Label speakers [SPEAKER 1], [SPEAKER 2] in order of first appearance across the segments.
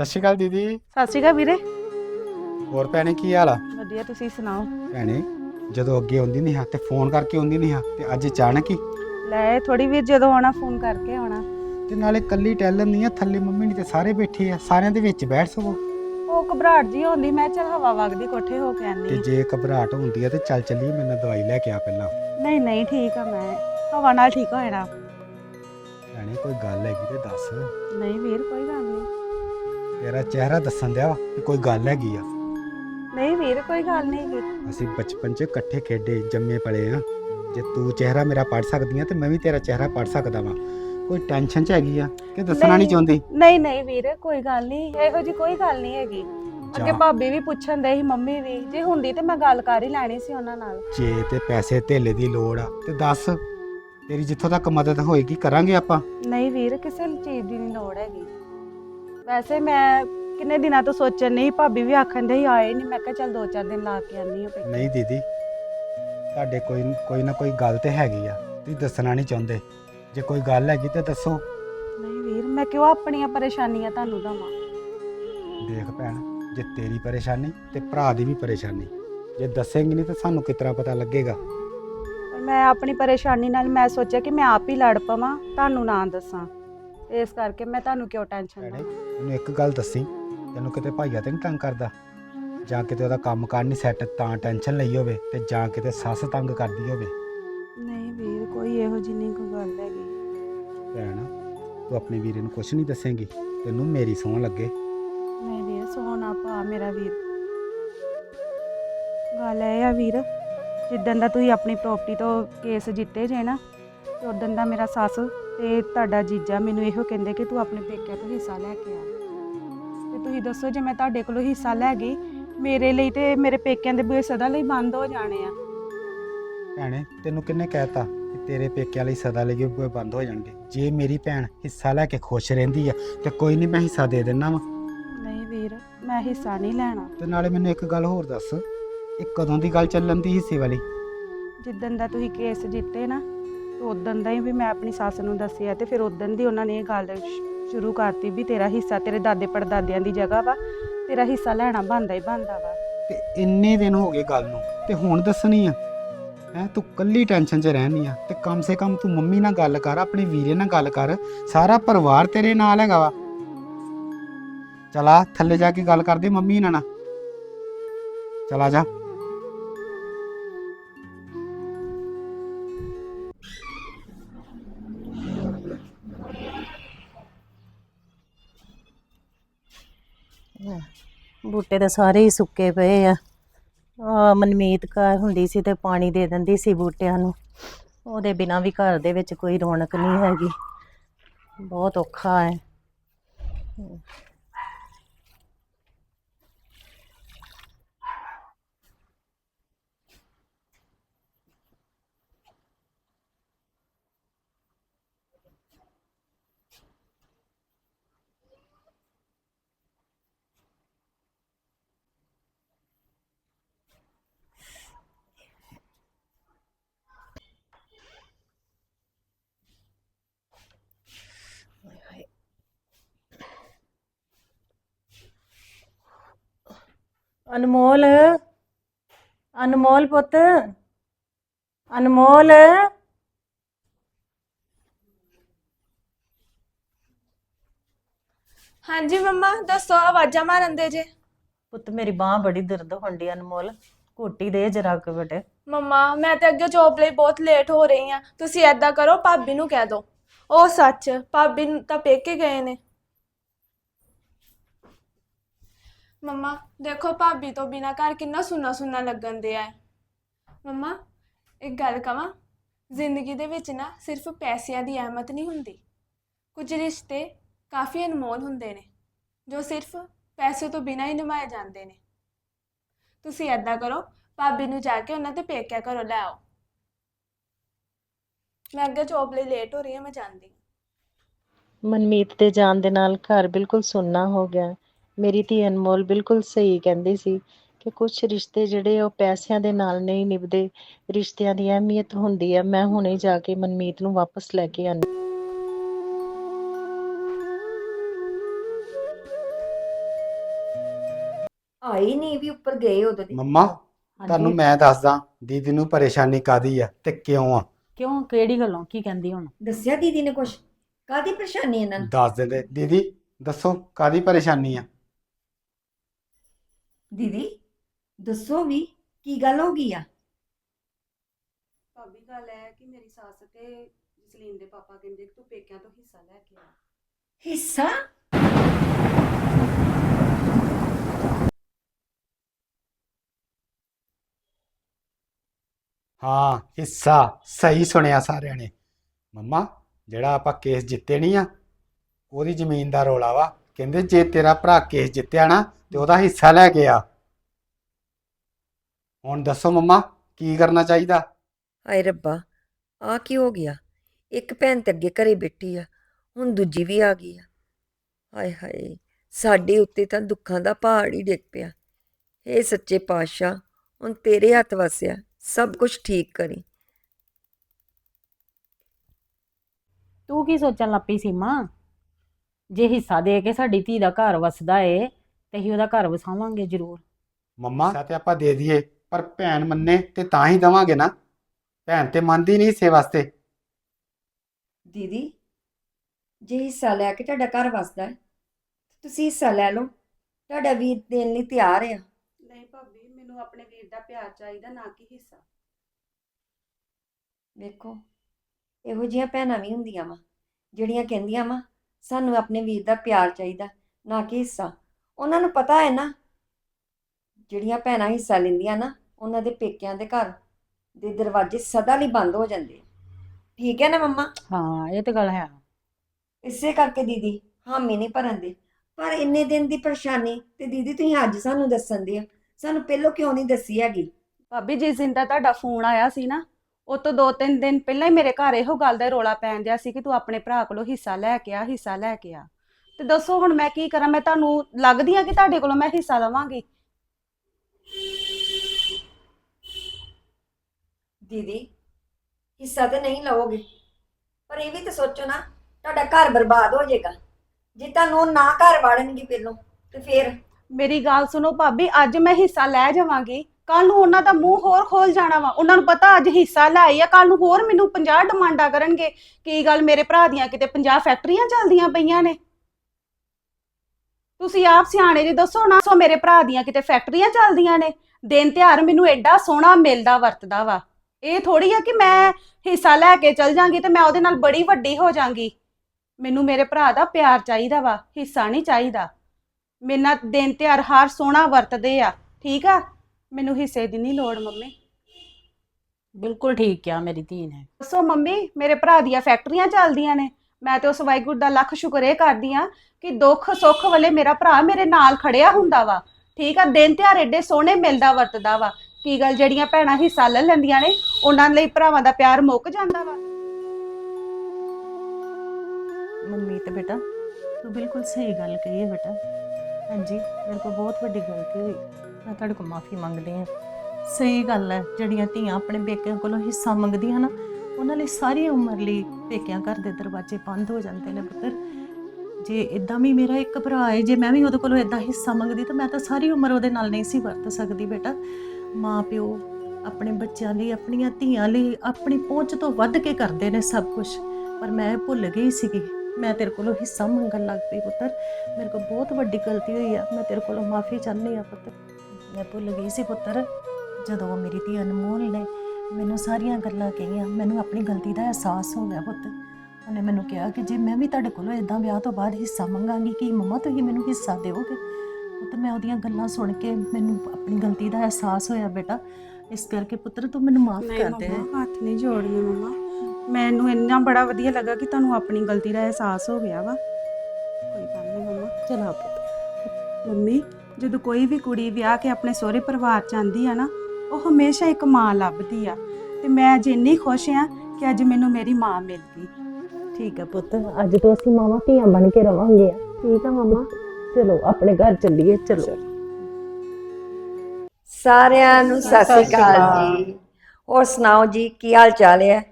[SPEAKER 1] ਸਤਿ ਸ਼੍ਰੀ ਅਕਾਲ ਦੀਦੀ।
[SPEAKER 2] ਸਤਿ ਸ਼੍ਰੀ ਅਕਾਲ ਵੀਰੇ।
[SPEAKER 1] ਹੋਰ ਭੈਣੇ ਕੀ ਹਾਲ ਆ?
[SPEAKER 2] ਵਧੀਆ ਤੁਸੀਂ ਸੁਣਾਓ?
[SPEAKER 1] ਭੈਣੇ ਜਦੋਂ ਅੱਗੇ ਆਉਂਦੀ ਨਹੀਂ ਹਾਂ ਤੇ ਫੋਨ ਕਰਕੇ ਆਉਂਦੀ ਨਹੀਂ ਹਾਂ ਤੇ ਅੱਜ ਅਚਾਨਕ ਹੀ
[SPEAKER 2] ਲੈ ਥੋੜੀ ਵੀਰ ਜਦੋਂ ਆਉਣਾ ਫੋਨ ਕਰਕੇ ਆਉਣਾ।
[SPEAKER 1] ਤੇ ਨਾਲੇ ਕੱਲੀ ਟੈਲਨ ਨਹੀਂ ਆ ਥੱਲੇ ਮੰਮੀ ਨਹੀਂ ਤੇ ਸਾਰੇ ਬੈਠੇ ਆ ਸਾਰਿਆਂ ਦੇ ਵਿੱਚ ਬੈਠ ਸਗੋ
[SPEAKER 2] ਉਹ ਘਬਰਾਹਟ ਜੀ ਹੁੰਦੀ ਮੈਂ ਚਲ ਹਵਾ ਵਗਦੀ ਕੋਠੇ ਹੋ ਕੇ
[SPEAKER 1] ਤੇ
[SPEAKER 2] ਆਨੀ
[SPEAKER 1] ਜੇ ਘਬਰਾਹਟ ਹੁੰਦੀ ਆ ਤੇ ਚੱਲ ਚੱਲੀਏ ਮੇਰੇ ਨਾਲ ਦਵਾਈ ਲੈ ਕੇ ਆ ਪਹਿਲਾਂ।
[SPEAKER 2] ਨਹੀਂ ਨਹੀਂ ਠੀਕ ਆ ਮੈਂ। ਹਵਾ ਨਾਲ ਠੀਕ ਹੋ ਜਾਣਾ।
[SPEAKER 1] ਭੈਣੇ ਕੋਈ ਗੱਲ ਹੈਗੀ ਤੇ ਦੱਸ।
[SPEAKER 2] ਨਹੀਂ ਵੀਰ ਕੋਈ ਗੱਲ ਨਹੀਂ
[SPEAKER 1] ਤੇਰਾ ਚਿਹਰਾ ਦੱਸਣ ਦਿਆ ਕਿ ਕੋਈ ਗੱਲ ਹੈਗੀ ਆ।
[SPEAKER 2] ਨਹੀਂ ਵੀਰ ਕੋਈ ਗੱਲ ਨਹੀਂ ਹੈਗੀ।
[SPEAKER 1] ਅਸੀਂ ਬਚਪਨ 'ਚ ਇਕੱਠੇ ਖੇਡੇ ਜੰਮੇ ਪਲੇ ਆ। ਜੇ ਤੂੰ ਚਿਹਰਾ ਮੇਰਾ ਪੜ ਸਕਦੀ ਆ ਤੇ ਮੈਂ ਵੀ ਤੇਰਾ ਚਿਹਰਾ ਪੜ ਸਕਦਾ ਵਾਂ। ਕੋਈ ਟੈਨਸ਼ਨ 'ਚ ਹੈਗੀ ਆ ਕਿ ਦੱਸਣਾ ਨਹੀਂ। ਚਾਹੁੰਦੀ?
[SPEAKER 2] ਨਹੀਂ ਨਹੀਂ ਵੀਰ ਕੋਈ ਗੱਲ ਨਹੀਂ। ਇਹੋ ਜੀ ਕੋਈ ਗੱਲ ਨਹੀਂ ਹੈਗੀ। ਅੱਗੇ। ਭਾਬੀ ਵੀ ਪੁੱਛਣ ਦੇ ਸੀ ਮੰਮੀ ਵੀ। ਜੇ ਹੁੰਦੀ ਤੇ ਮੈਂ ਗੱਲ ਕਰ ਹੀ ਲੈਣੀ ਸੀ ਉਹਨਾਂ ਨਾਲ।
[SPEAKER 1] ਜੇ ਤੇ ਪੈਸੇ ਧੇਲੇ ਦੀ ਲੋੜ ਆ ਤੇ ਦੱਸ ਤੇਰੀ ਜਿੱਥੋਂ ਤੱਕ ਮਦਦ ਹੋਏਗੀ ਕਰਾਂਗੇ ਆਪਾਂ?
[SPEAKER 2] ਨਹੀਂ ਵੀਰ ਕਿਸੇ ਚੀਜ਼ ਦੀ ਨਹੀਂ ਲੋੜ ਹੈਗੀ। ਵੈਸੇ ਮੈਂ ਕਿੰਨੇ ਦਿਨਾਂ ਤੋਂ ਸੋਚਣ ਨਹੀਂ ਭਾਬੀ ਵੀ ਆਖਣ ਦੇ ਹੀ ਆਏ ਨਹੀਂ ਮੈਂ ਕਿਹਾ ਚੱਲ ਦੋ ਚਾਰ ਦਿਨ ਲਾ ਕੇ ਆਨੀ ਹਾਂ ਪੇਕੇ।
[SPEAKER 1] ਨਹੀਂ ਦੀਦੀ ਤੁਹਾਡੇ ਕੋਈ ਕੋਈ ਨਾ ਕੋਈ ਗੱਲ ਤੇ ਹੈਗੀ ਆ। ਤੁਸੀਂ ਦੱਸਣਾ ਨਹੀਂ ਚਾਹੁੰਦੇ। ਜੇ ਕੋਈ ਗੱਲ ਹੈਗੀ ਤੇ ਦੱਸੋ।
[SPEAKER 2] ਨਹੀਂ ਵੀਰ ਮੈਂ ਕਿਉਂ ਆਪਣੀਆਂ ਪਰੇਸ਼ਾਨੀਆਂ ਤੁਹਾਨੂੰ ਦਵਾਂ?
[SPEAKER 1] ਦੇਖ ਭੈਣ ਜੇ ਤੇਰੀ ਪਰੇਸ਼ਾਨੀ ਤੇ ਭਰਾ ਦੀ ਵੀ ਪਰੇਸ਼ਾਨੀ ਜੇ ਦੱਸੇਂਗੀ ਨਹੀਂ ਤਾਂ ਸਾਨੂੰ ਕਿਤਨਾ ਪਤਾ ਲੱਗੇਗਾ?
[SPEAKER 2] ਮੈਂ ਆਪਣੀ ਪਰੇਸ਼ਾਨੀ ਨਾਲ ਮੈਂ ਸੋਚਿਆ ਕਿ ਮੈਂ ਆਪ ਹੀ ਲੜ ਪਵਾਂ ਤੁਹਾਨੂੰ ਨਾ ਦੱਸਾਂ। ਇਸ ਕਰਕੇ ਮੈਂ ਤੁਹਾਨੂੰ ਕਿਉਂ ਟੈਨਸ਼ਨ ਦਵਾਂ?
[SPEAKER 1] ਮੈਨੂੰ ਇੱਕ ਗੱਲ ਦੱਸੀ ਤੈਨੂੰ ਕਿਤੇ ਭਾਈਆ ਤੇ ਨਹੀਂ ਤੰਗ ਕਰਦਾ? ਜਾਂ ਕਿਤੇ ਉਹਦਾ ਕੰਮ ਕਾਰ ਨਹੀਂ ਸੈੱਟ ਤਾਂ ਟੈਨਸ਼ਨ ਲਈ ਹੋਵੇ ਤੇ ਜਾਂ ਕਿਤੇ ਸੱਸ ਤੰਗ ਕਰਦੀ ਹੋਵੇ?
[SPEAKER 2] ਨਹੀਂ ਵੀਰ ਕੋਈ ਇਹੋ ਜਿਹੀ ਨਹੀਂ ਕੋਈ ਗੱਲ ਹੈਗੀ।
[SPEAKER 1] ਭੈਣ ਤੂੰ ਆਪਣੇ ਵੀਰੇ ਨੂੰ ਕੁਝ ਨਹੀਂ ਦੱਸੇਂਗੀ। ਤੈਨੂੰ ਮੇਰੀ ਸੌਂ ਲੱਗੇ।
[SPEAKER 2] ਨਹੀਂ ਵੀਰ ਸੋਹਣਾ ਭਾ ਮੇਰਾ ਵੀਰ। ਗੱਲ ਇਹ ਆ ਵੀਰ ਜਿੱਦਣ ਦਾ ਤੁਸੀਂ ਆਪਣੀ ਪ੍ਰਾਪਰਟੀ ਤੋਂ ਕੇਸ ਜਿੱਤੇ ਜੇ ਨਾ ਤੇ ਉਦੋਂ ਦਾ ਮੇਰਾ ਸੱਸ ਤੇ ਤੁਹਾਡਾ ਜੀਜਾ ਮੈਨੂੰ ਇਹੋ ਕਹਿੰਦੇ ਕਿ ਤੂੰ ਆਪਣੇ ਪੇਕਿਆਂ ਤੋਂ ਹਿੱਸਾ ਲੈ ਕੇ ਆ। ਤੇ ਤੁਸੀਂ ਦੱਸੋ ਜੇ ਮੈਂ ਤੁਹਾਡੇ ਕੋਲੋਂ ਹਿੱਸਾ ਲੈ ਗਈ ਮੇਰੇ ਲਈ ਤੇ ਮੇਰੇ ਪੇਕਿਆਂ ਦੇ ਬੂਹੇ ਸਦਾ ਲਈ ਬੰਦ ਹੋ ਜਾਣੇ ਆ।
[SPEAKER 1] ਭੈਣੇ ਤੈਨੂੰ ਕਿੰਨੇ ਕਹਿਤਾ ਕਿ ਤੇਰੇ ਪੇਕਿਆਂ ਲਈ ਸਦਾ ਲਈ ਬੂਹੇ ਬੰਦ ਹੋ ਜਾਣਗੇ? ਜੇ ਮੇਰੀ ਭੈਣ ਹਿੱਸਾ ਲੈ ਕੇ ਖੁਸ਼ ਰਹਿੰਦੀ ਆ ਤੇ ਕੋਈ ਨਹੀਂ ਮੈਂ ਹਿੱਸਾ ਦੇ ਦਿੰਨਾ ਵਾ।
[SPEAKER 2] ਨਹੀਂ ਵੀਰ ਮੈਂ ਹਿੱਸਾ ਨਹੀਂ ਲੈਣਾ।
[SPEAKER 1] ਤੇ ਨਾਲੇ ਮੈਨੂੰ ਇੱਕ ਗੱਲ ਹੋਰ ਦੱਸ ਇਹ ਕਦੋਂ ਦੀ ਗੱਲ ਚੱਲਣ ਦੀ ਹਿੱਸੇ ਵਾਲੀ?
[SPEAKER 2] ਜਿੱਦਣ ਦਾ ਤੁਸੀਂ ਕੇਸ ਜਿੱਤੇ ਨਾ ਉਦੋਂ ਦਾ ਹੀ ਵੀ ਮੈਂ ਆਪਣੀ ਸੱਸ ਨੂੰ ਦੱਸਿਆ ਤੇ ਫਿਰ ਉਦੋਂ ਦੀ ਉਹਨਾਂ ਨੇ ਇਹ ਗੱਲ ਸ਼- ਸ਼ੁਰੂ ਕਰਤੀ ਵੀ ਤੇਰਾ ਹਿੱਸਾ ਤੇਰੇ ਦਾਦੇ ਪੜਦਾਦਿਆਂ ਦੀ ਜਗ੍ਹਾ ਵਾ, ਤੇਰਾ ਹਿੱਸਾ ਲੈਣਾ ਬਣਦਾ ਹੀ ਬਣਦਾ ਵਾ।
[SPEAKER 1] ਤੇ ਇੰਨੇ ਦਿਨ ਹੋ ਗਏ ਗੱਲ ਨੂੰ, ਤੇ ਹੁਣ ਦੱਸਣੀ ਆ? ਹੈ, ਤੂੰ ਕੱਲੀ ਟੈਨਸ਼ਨ 'ਚ ਰਹਿਣੀ ਆ, ਤੇ ਕਮ ਸੇ ਕਮ ਤੂੰ ਮੰਮੀ ਨਾਲ ਗੱਲ ਕਰ, ਆਪਣੇ ਵੀਰੇ ਨਾਲ ਗੱਲ ਕਰ, ਸਾਰਾ ਪਰਿਵਾਰ ਤੇਰੇ ਨਾਲ ਹੈਗਾ ਵਾ। ਚਲਾ ਥੱਲੇ ਜਾ ਕੇ ਗੱਲ ਕਰਦੇ ਮੰਮੀ ਨਾਲ। ਨਾ ਚਲਾ ਜਾ।
[SPEAKER 3] ਬੂਟੇ ਤਾਂ ਸਾਰੇ ਹੀ ਸੁੱਕੇ ਪਏ ਆ। ਆ ਮਨਮੀਤ ਘਰ ਹੁੰਦੀ ਸੀ ਤੇ ਪਾਣੀ ਦੇ ਦਿੰਦੀ ਸੀ ਬੂਟਿਆਂ ਨੂੰ। ਉਹਦੇ ਬਿਨਾ ਵੀ ਘਰ ਦੇ ਵਿੱਚ ਕੋਈ ਰੌਣਕ ਨਹੀਂ ਹੈਗੀ। ਬਹੁਤ ਔਖਾ ਹੈ। ਅਨਮੋਲ ਅਨਮੋਲ ਪੁੱਤ ਅਨਮੋਲ।
[SPEAKER 4] ਹਾਂਜੀ ਮੰਮਾ ਦੱਸੋ ਆਵਾਜ਼ਾਂ ਮਾਰਨ ਦੇ ਜੇ।
[SPEAKER 3] ਪੁੱਤ ਮੇਰੀ ਬਾਹ ਬੜੀ ਦਰਦ ਹੁੰਦੀ ਅਨਮੋਲ। ਘੋਟੀ ਦੇ ਜਰਾ ਕੁ ਬਟੇ
[SPEAKER 4] ਮੰਮਾ ਮੈਂ ਤੇ ਅੱਗੇ ਜੋਬ ਲਈ ਬਹੁਤ ਲੇਟ ਹੋ ਰਹੀ ਆ। ਤੁਸੀਂ ਐਦਾਂ ਕਰੋ ਭਾਬੀ ਨੂੰ ਕਹਿ ਦਿਓ ਉਹ ਸੱਚ ਭਾਬੀ ਨੂੰ ਤਾਂ ਪੇਕੇ ਗਏ ਨੇ। ਮੰਮਾ, ਦੇਖੋ ਭਾਬੀ ਤੋਂ ਬਿਨਾ ਘਰ ਕਿੰਨਾ ਸੁੰਨਾ ਸੁੰਨਾ ਲੱਗਣ ਦਿਆ ਹੈ। ਮੰਮਾ, ਇੱਕ ਗੱਲ ਕਵਾਂ, ਜ਼ਿੰਦਗੀ ਦੇ ਵਿੱਚ ਨਾ ਸਿਰਫ ਪੈਸਿਆਂ ਦੀ ਅਹਿਮਤ ਨਹੀਂ ਹੁੰਦੀ। ਕੁਝ ਰਿਸ਼ਤੇ ਕਾਫੀ ਅਨਮੋਲ ਹੁੰਦੇ ਨੇ, ਜੋ ਸਿਰਫ ਪੈਸੇ ਤੋਂ ਬਿਨਾ ਹੀ ਨਿਭਾਏ ਜਾਂਦੇ ਨੇ। ਤੁਸੀਂ ਐਦਾਂ ਕਰੋ, ਭਾਬੀ ਨੂੰ ਜਾ ਕੇ ਉਹਨਾਂ ਤੇ ਪੇਕਿਆ ਘਰੋਂ ਲੈ ਆਓ। ਮੈਂ ਅੱਗੇ ਜੋਬ ਲਈ ਲੇਟ ਹੋ ਰਹੀ ਹਾਂ, ਮੈਂ ਜਾਂਦੀ ਹਾਂ।
[SPEAKER 3] ਮਨਮੀਤ ਦੇ ਜਾਣ ਦੇ ਨਾਲ ਘਰ ਬਿਲਕੁਲ ਸੁੰਨਾ ਹੋ ਗਿਆ। ਮੇਰੀ ਧੀ ਅਨਮੋਲ ਬਿਲਕੁਲ ਸਹੀ ਕਹਿੰਦੀ ਸੀ ਕਿ ਕੁਝ ਰਿਸ਼ਤੇ ਜਿਹੜੇ ਉਹ ਪੈਸਿਆਂ ਦੇ ਨਾਲ ਨਹੀਂ ਨਿਭਦੇ ਰਿਸ਼ਤਿਆਂ ਦੀ ਅਹਿਮੀਅਤ ਹੁੰਦੀ ਹੈ ਮੈਂ ਹੁਣੇ ਜਾ ਕੇ ਮਨਮੀਤ ਨੂੰ ਵਾਪਸ ਲੈ ਕੇ ਆਨੀ
[SPEAKER 5] ਆਈ ਨਹੀਂ ਵੀ ਉੱਪਰ ਗਏ ਉਦੋਂ ਦੀ
[SPEAKER 1] ਮੰਮਾ ਤੁਹਾਨੂੰ ਮੈਂ ਦੱਸਦਾ ਦੀਦੀ ਨੂੰ ਪਰੇਸ਼ਾਨੀ ਕਾਦੀ ਆ ਤੇ ਕਿਉਂ ਆ?
[SPEAKER 6] ਕਿਉਂ ਕਿਹੜੀ ਗੱਲੋਂ ਕੀ ਕਹਿੰਦੀ ਹੁਣ?
[SPEAKER 5] ਦੱਸਿਆ ਦੀਦੀ ਨੇ ਕੁਛ? ਕਾਦੀ ਪਰੇਸ਼ਾਨੀ ਇਹਨਾਂ ਨੂੰ?
[SPEAKER 1] ਦੱਸ ਦਿੰਦੇ। ਦੀਦੀ ਦੱਸੋ ਕਾਦੀ ਪਰੇਸ਼ਾਨੀ ਆ?
[SPEAKER 5] ਦੀਦੀ ਦੱਸੋ ਵੀ ਕੀ ਗੱਲ ਹੋ ਗਈ ਆ?
[SPEAKER 2] ਭਾਬੀ ਗੱਲ ਹੈ ਕਿ ਮੇਰੀ ਸੱਸ ਤੇ ਜਸਲੀਨ ਦੇ ਪਾਪਾ ਕਹਿੰਦੇ ਕਿ ਤੂੰ ਪੇਕਿਆਂ ਤੋਂ ਹਿੱਸਾ ਲੈ ਕੇ ਆ।
[SPEAKER 5] ਹਿੱਸਾ?
[SPEAKER 1] ਹਾਂ ਹਿੱਸਾ। ਸਹੀ ਸੁਣਿਆ ਸਾਰਿਆਂ ਨੇ। ਮੰਮਾ ਜਿਹੜਾ ਆਪਾਂ ਕੇਸ ਜਿੱਤੇ ਨਹੀਂ ਆ ਉਹਦੀ ਜ਼ਮੀਨ ਦਾ ਰੋਲਾ ਵਾ। ਕਹਿੰਦੇ ਜੇ ਤੇਰਾ ਭਰਾ ਕੇਸ ਜਿੱਤਿਆ ਨਾ ਤੇ ਉਹਦਾ ਹਿੱਸਾ ਲੈ ਕੇ ਆ। ਹੁਣ ਦੱਸੋ ਮੰਮਾ ਕੀ ਕਰਨਾ ਚਾਹੀਦਾ?
[SPEAKER 5] ਹਾਏ ਰੱਬਾ ਆ ਕੀ ਹੋ ਗਿਆ? ਇੱਕ ਭੈਣ ਤੇ ਅੱਗੇ ਘਰੇ ਬੈਠੀ ਆ ਹੁਣ ਦੂਜੀ ਵੀ ਆ ਗਈ ਆ। ਹਾਏ ਹਾਏ ਸਾਡੇ ਉੱਤੇ ਤਾਂ ਦੁੱਖਾਂ ਦਾ ਪਹਾੜ ਹੀ ਡਿੱਗ ਪਿਆ। ਏ ਸੱਚੇ ਪਾਤਸ਼ਾਹ ਹੁਣ ਤੇਰੇ ਹੱਥ ਵਸਿਆ ਸਭ ਕੁਝ ਠੀਕ ਕਰੀ।
[SPEAKER 6] ਤੂੰ ਕੀ ਸੋਚਣ ਲੱਪੀ ਸੀਮਾ? ਜੇ ਹਿੱਸਾ ਦੇ ਕੇ ਸਾਡੀ ਧੀ ਦਾ ਘਰ ਵਸਦਾ ਏ ਤੇ ਅਸੀਂ ਉਹਦਾ ਘਰ ਵਸਾਵਾਂਗੇ ਜ਼ਰੂਰ।
[SPEAKER 1] ਮੰਮਾ ਹਿੱਸਾ ਤੇ ਆਪਾਂ ਦੇ ਦਈਏ ਪਰ ਭੈਣ ਮੰਨੇ ਤੇ ਤਾਂ ਹੀ ਦਵਾਂਗੇ ਨਾ। ਭੈਣ ਤੇ ਮੰਨਦੀ ਨਹੀਂ ਹਿੱਸੇ ਵਾਸਤੇ।
[SPEAKER 5] ਦੀਦੀ ਜੇ ਹਿੱਸਾ ਲੈ ਕੇ ਤੁਹਾਡਾ ਘਰ ਵਸਦਾ ਹੈ ਤੁਸੀਂ ਹਿੱਸਾ ਲੈ ਲਓ। ਤੁਹਾਡਾ ਵੀਰ ਦੇਣ ਲਈ ਤਿਆਰ ਆ।
[SPEAKER 2] ਨਹੀਂ ਭਾਬੀ ਮੈਨੂੰ ਆਪਣੇ ਵੀਰ ਦਾ ਪਿਆਰ ਚਾਹੀਦਾ ਨਾ ਕਿ ਹਿੱਸਾ।
[SPEAKER 5] ਵੇਖੋ ਇਹੋ ਜਿਹੀਆਂ ਭੈਣਾਂ ਵੀ ਹੁੰਦੀਆਂ ਵਾ ਜਿਹੜੀਆਂ ਕਹਿੰਦੀਆਂ ਵਾ ਸਾਨੂੰ ਆਪਣੇ ਵੀਰ ਦਾ ਪਿਆਰ ਚਾਹੀਦਾ ਨਾ ਕਿ ਹਿੱਸਾ। ਉਹਨਾਂ ਨੂੰ ਪਤਾ ਹੈ ਨਾ ਜਿਹੜੀਆਂ ਭੈਣਾਂ ਹਿੱਸਾ ਲੈਂਦੀਆਂ ਨਾ ਉਹਨਾਂ ਦੇ ਪੇਕਿਆਂ ਦੇ ਘਰ ਦੇ ਦਰਵਾਜ਼ੇ ਸਦਾ ਲਈ ਬੰਦ ਹੋ ਜਾਂਦੇ। ਠੀਕ ਹੈ ਨਾ ਮੰਮਾ?
[SPEAKER 6] ਹਾਂ ਇਹ ਤੇ ਗੱਲ ਹੈ।
[SPEAKER 5] ਇਸੇ ਕਰਕੇ ਦੀਦੀ ਹਾਮੀ ਨਹੀਂ ਭਰਨ ਦੇ। ਪਰ ਇੰਨੇ ਦਿਨ ਦੀ ਪਰੇਸ਼ਾਨੀ ਤੇ ਦੀਦੀ ਤੁਸੀਂ ਅੱਜ ਸਾਨੂੰ ਦੱਸਣ ਦੇ ਆ। ਸਾਨੂੰ ਪਹਿਲਾਂ ਕਿਉਂ ਨਹੀਂ ਦੱਸੀ ਹੈਗੀ?
[SPEAKER 2] ਭਾਬੀ ਜਿਸ ਦਿਨ ਦਾ ਤੁਹਾਡਾ ਫੋਨ ਆਇਆ ਸੀ ਨਾ ਉਹ ਤੋਂ ਦੋ ਤਿੰਨ ਦਿਨ ਪਹਿਲਾਂ ਹੀ ਮੇਰੇ ਘਰ ਇਹੋ ਗੱਲ ਦਾ ਰੋਲਾ ਪੈਣ ਦਿਆ ਸੀ ਕਿ ਤੂੰ ਆਪਣੇ ਭਰਾ ਕੋਲੋਂ ਹਿੱਸਾ ਲੈ ਕੇ ਆ ਹਿੱਸਾ ਲੈ ਕੇ ਆ। ਤੇ ਦੱਸੋ ਹੁਣ ਮੈਂ ਕੀ ਕਰਾਂ? ਮੈਂ ਤੁਹਾਨੂੰ ਲੱਗਦੀ ਆ ਕਿ ਤੁਹਾਡੇ ਕੋਲੋਂ ਮੈਂ ਹਿੱਸਾ ਲਵਾਂਗੀ?
[SPEAKER 5] ਦੀਦੀ ਹਿੱਸਾ ਤੇ ਨਹੀਂ ਲਓਗੇ ਪਰ ਇਹ ਵੀ ਤਾਂ ਸੋਚੋ ਨਾ ਤੁਹਾਡਾ ਘਰ ਬਰਬਾਦ ਹੋ ਜਾਏਗਾ। ਜੇ ਤੁਹਾਨੂੰ ਨਾ ਘਰ ਵਾੜਨਗੇ ਪਹਿਲੋਂ ਤੇ ਫਿਰ?
[SPEAKER 2] ਮੇਰੀ ਗੱਲ ਸੁਣੋ ਭਾਬੀ ਅੱਜ ਮੈਂ ਹਿੱਸਾ ਲੈ ਜਾਵਾਂਗੀ। ਕੱਲ ਨੂੰ ਉਹਨਾਂ ਦਾ ਮੂੰਹ ਹੋਰ ਖੋਲ ਜਾਣਾ ਵਾ। ਉਹਨਾਂ ਨੂੰ ਪਤਾ ਅੱਜ ਹਿੱਸਾ ਲੈ ਆ, ਕੱਲ ਨੂੰ ਹੋਰ ਮੈਨੂੰ 50 ਡਿਮਾਂਡਾਂ ਕਰਨਗੇ ਕੀ ਗੱਲ ਮੇਰੇ ਭਰਾ ਦੀਆਂ ਕਿਤੇ 50 ਫੈਕਟਰੀਆਂ ਚੱਲਦੀਆਂ ਪਈਆਂ ਨੇ। ਤੁਸੀਂ ਆਪ ਸਿਆਣੇ ਜੀ ਦੱਸੋ ਨਾ, ਸੋ ਮੇਰੇ ਭਰਾ ਦੀਆਂ ਕਿਤੇ ਫੈਕਟਰੀਆਂ ਚੱਲਦੀਆਂ ਨੇ। ਦਿਨ ਤਿਉਹਾਰ ਮੈਨੂੰ ਐਡਾ ਸੋਹਣਾ ਮਿਲਦਾ, ਵਰਤਦਾ ਵਾ। ਇਹ ਥੋੜੀ ਆ ਕਿ ਮੈਂ ਹਿੱਸਾ ਲੈ ਕੇ ਚੱਲ ਜਾਂਗੀ ਤੇ ਮੈਂ ਉਹਦੇ ਨਾਲ ਬੜੀ ਵੱਡੀ ਹੋ ਜਾਂਗੀ। ਮੈਨੂੰ ਮੇਰੇ ਭਰਾ ਦਾ ਪਿਆਰ ਚਾਹੀਦਾ ਵਾ, ਹਿੱਸਾ ਨਹੀਂ ਚਾਹੀਦਾ। ਮੇਰੇ ਨਾਲ ਦਿਨ ਤਿਉਹਾਰ ਹਰ ਸੋਹਣਾ ਵਰਤਦੇ ਆ, ਠੀਕ ਆ? ਮੈਨੂੰ ਹਿੱਸੇ ਦੀ ਨਹੀਂ ਲੋੜ ਮੰਮੀ।
[SPEAKER 6] ਬਿਲਕੁਲ ਠੀਕ ਕਿਹਾ ਮੇਰੀ ਧੀ ਨੇ।
[SPEAKER 2] ਦੱਸੋ ਮੰਮੀ ਮੇਰੇ ਭਰਾ ਦੀਆਂ ਫੈਕਟਰੀਆਂ ਚੱਲਦੀਆਂ ਨੇ। ਮੈਂ ਤੇ ਉਸ ਵਾਹਿਗੁਰੂ ਦਾ ਲੱਖ ਸ਼ੁਕਰ ਇਹ ਕਰਦੀ ਆ ਕਿ ਦੁੱਖ ਸੁੱਖ ਵੇਲੇ ਮੇਰਾ ਭਰਾ ਮੇਰੇ ਨਾਲ ਖੜਿਆ ਹੁੰਦਾ ਵਾ। ਠੀਕ ਆ ਦਿਨ ਤਿਉਹਾਰ ਏਡੇ ਸੋਹਣੇ ਮਿਲਦਾ ਵਰਤਦਾ ਵਾ। ਕੀ ਗੱਲ ਜਿਹੜੀਆਂ ਭੈਣਾਂ ਹਿੱਸਾ ਲੈ ਲੈਂਦੀਆਂ ਨੇ ਉਹਨਾਂ ਲਈ ਭਰਾਵਾਂ ਦਾ ਪਿਆਰ ਮੁੱਕ ਜਾਂਦਾ ਵਾ।
[SPEAKER 3] ਮੰਮੀ ਤੇ ਬੇਟਾ ਤੂੰ ਬਿਲਕੁਲ ਸਹੀ ਗੱਲ ਕਹੀ ਹੈ ਬੇਟਾ। ਹਾਂਜੀ ਮੇਰੇ ਕੋਲ ਬਹੁਤ ਵੱਡੀ ਗਲਤੀ ਹੋਈ। ਮੈਂ ਤੁਹਾਡੇ ਕੋਲ ਮਾਫੀ ਮੰਗਦੀ ਹਾਂ। ਸਹੀ ਗੱਲ ਹੈ, ਜਿਹੜੀਆਂ ਧੀਆਂ ਆਪਣੇ ਪੇਕਿਆਂ ਕੋਲੋਂ ਹਿੱਸਾ ਮੰਗਦੀਆਂ ਨਾ ਉਹਨਾਂ ਲਈ ਸਾਰੀ ਉਮਰ ਲਈ ਪੇਕਿਆਂ ਘਰ ਦੇ ਦਰਵਾਜ਼ੇ ਬੰਦ ਹੋ ਜਾਂਦੇ ਨੇ ਪੁੱਤਰ। ਜੇ ਇਦਾਂ ਵੀ ਮੇਰਾ ਇੱਕ ਭਰਾ ਹੈ, ਜੇ ਮੈਂ ਵੀ ਉਹਦੇ ਕੋਲੋਂ ਇਦਾਂ ਹਿੱਸਾ ਮੰਗਦੀ, ਤਾਂ ਮੈਂ ਤਾਂ ਸਾਰੀ ਉਮਰ ਉਹਦੇ ਨਾਲ ਨਹੀਂ ਸੀ ਵਰਤ ਸਕਦੀ ਬੇਟਾ। ਮਾਂ ਪਿਓ ਆਪਣੇ ਬੱਚਿਆਂ ਲਈ, ਆਪਣੀਆਂ ਧੀਆਂ ਲਈ, ਆਪਣੀ ਪਹੁੰਚ ਤੋਂ ਵੱਧ ਕੇ ਕਰਦੇ ਨੇ ਸਭ ਕੁਝ ਪਰ ਮੈਂ ਭੁੱਲ ਗਈ ਸੀਗੀ, ਮੈਂ ਤੇਰੇ ਕੋਲੋਂ ਹਿੱਸਾ ਮੰਗਣ ਲੱਗ ਪਈ ਪੁੱਤਰ। ਮੇਰੇ ਕੋਲ ਬਹੁਤ ਵੱਡੀ ਗਲਤੀ ਹੋਈ ਆ, ਮੈਂ ਤੇਰੇ ਕੋਲੋਂ ਮਾਫੀ ਚਾਹੁੰਦੀ ਆ ਪੁੱਤਰ। ਮੈਂ ਭੁੱਲ ਗਈ ਸੀ ਪੁੱਤਰ। ਜਦੋਂ ਮੇਰੀ ਧੀ ਅਨਮੋਲ ਨੇ ਮੈਨੂੰ ਸਾਰੀਆਂ ਗੱਲਾਂ ਕਹੀਆਂ ਮੈਨੂੰ ਆਪਣੀ ਗਲਤੀ ਦਾ ਅਹਿਸਾਸ ਹੋ ਗਿਆ ਪੁੱਤ। ਉਹਨੇ ਮੈਨੂੰ ਕਿਹਾ ਕਿ ਜੇ ਮੈਂ ਵੀ ਤੁਹਾਡੇ ਕੋਲੋਂ ਇਦਾਂ ਵਿਆਹ ਤੋਂ ਬਾਅਦ ਹਿੱਸਾ ਮੰਗਾਂਗੀ ਕਿ ਮੰਮਾ ਤੁਸੀਂ ਮੈਨੂੰ ਹਿੱਸਾ ਦਿਓਗੇ? ਪੁੱਤ ਮੈਂ ਉਹਦੀਆਂ ਗੱਲਾਂ ਸੁਣ ਕੇ ਮੈਨੂੰ ਆਪਣੀ ਗਲਤੀ ਦਾ ਅਹਿਸਾਸ ਹੋਇਆ ਬੇਟਾ। ਇਸ ਕਰਕੇ ਪੁੱਤਰ ਤੂੰ ਮੈਨੂੰ ਮਾਫ ਕਰ ਦੇ।
[SPEAKER 2] ਹੱਥ ਨਹੀਂ ਜੋੜਨੇ ਮੰਮਾ। ਮੈਨੂੰ ਇੰਨਾ ਬੜਾ ਵਧੀਆ ਲੱਗਾ ਕਿ ਤੁਹਾਨੂੰ ਆਪਣੀ ਗਲਤੀ ਦਾ ਅਹਿਸਾਸ ਹੋ ਗਿਆ ਵਾ। ਕੋਈ ਗੱਲ ਨਹੀਂ ਮੰਮਾ।
[SPEAKER 3] ਚਲਾ ਪੁੱਤ।
[SPEAKER 2] ਮੰਮੀ ਜਦੋਂ ਕੋਈ ਵੀ ਕੁੜੀ ਵਿਆਹ ਕੇ ਆਪਣੇ ਸਹੁਰੇ ਪਰਿਵਾਰ ਚ ਆਂਦੀ ਆ ਨਾ ਉਹ ਹਮੇਸ਼ਾ ਇੱਕ ਮਾਂ ਲੱਭਦੀ ਆ। ਤੇ ਮੈਂ ਅੱਜ ਇੰਨੀ ਖੁਸ਼ ਆ ਕਿ ਅੱਜ ਮੈਨੂੰ ਮੇਰੀ ਮਾਂ ਮਿਲ ਗਈ।
[SPEAKER 3] ਠੀਕ ਹੈ ਪੁੱਤ ਅੱਜ ਤੋਂ ਅਸੀਂ ਮਾਵਾਂ ਧੀਆਂ ਬਣ ਕੇ ਰਵਾਂਗੇ। ਠੀਕ ਆ ਮਮਾ। ਚਲੋ ਆਪਣੇ ਘਰ ਚੱਲੀਏ ਚਲੋ।
[SPEAKER 5] ਸਾਰਿਆਂ ਨੂੰ ਸਤਿ ਸ੍ਰੀ ਅਕਾਲ। ਜੀ। ਹੋਰ ਸੁਣਾਓ ਜੀ ਕੀ ਹਾਲ ਚਾਲ ਹੈ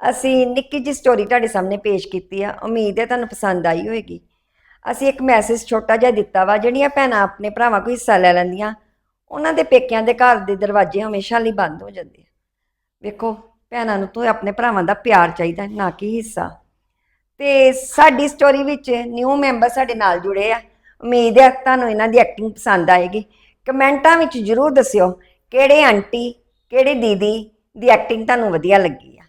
[SPEAKER 5] ਅਸੀਂ ਨਿੱਕੀ ਜਿਹੀ ਸਟੋਰੀ ਤੁਹਾਡੇ ਸਾਹਮਣੇ ਪੇਸ਼ ਕੀਤੀ ਆ। ਉਮੀਦ ਹੈ ਤੁਹਾਨੂੰ ਪਸੰਦ ਆਈ ਹੋਵੇਗੀ ਅਸੀਂ ਇੱਕ ਮੈਸੇਜ ਛੋਟਾ ਜਿਹਾ ਦਿੱਤਾ ਵਾ, ਜਿਹੜੀਆਂ ਭੈਣਾਂ ਆਪਣੇ ਭਰਾਵਾਂ ਕੋਲ ਹਿੱਸਾ ਲੈ ਲੈਂਦੀਆਂ, ਉਹਨਾਂ ਦੇ ਪੇਕਿਆਂ ਦੇ ਘਰ ਦੇ ਦਰਵਾਜ਼ੇ ਹਮੇਸ਼ਾ ਲਈ ਬੰਦ ਹੋ ਜਾਂਦੇ ਆ। ਵੇਖੋ, ਭੈਣਾਂ ਨੂੰ ਤਾਂ ਆਪਣੇ ਭਰਾਵਾਂ ਦਾ ਪਿਆਰ ਚਾਹੀਦਾ, ਨਾ ਕਿ ਹਿੱਸਾ। ਤੇ ਸਾਡੀ ਸਟੋਰੀ ਵਿੱਚ ਨਿਊ ਮੈਂਬਰ ਸਾਡੇ ਨਾਲ ਜੁੜੇ ਆ। ਉਮੀਦ ਹੈ ਤੁਹਾਨੂੰ ਇਹਨਾਂ ਦੀ ਐਕਟਿੰਗ ਪਸੰਦ ਆਏਗੀ। ਕਮੈਂਟਾਂ ਵਿੱਚ ਜਰੂਰ ਦੱਸਿਓ ਕਿਹੜੇ ਆਂਟੀ ਕਿਹੜੇ ਦੀਦੀ ਦੀ ਐਕਟਿੰਗ ਤੁਹਾਨੂੰ ਵਧੀਆ ਲੱਗੀ ਆ।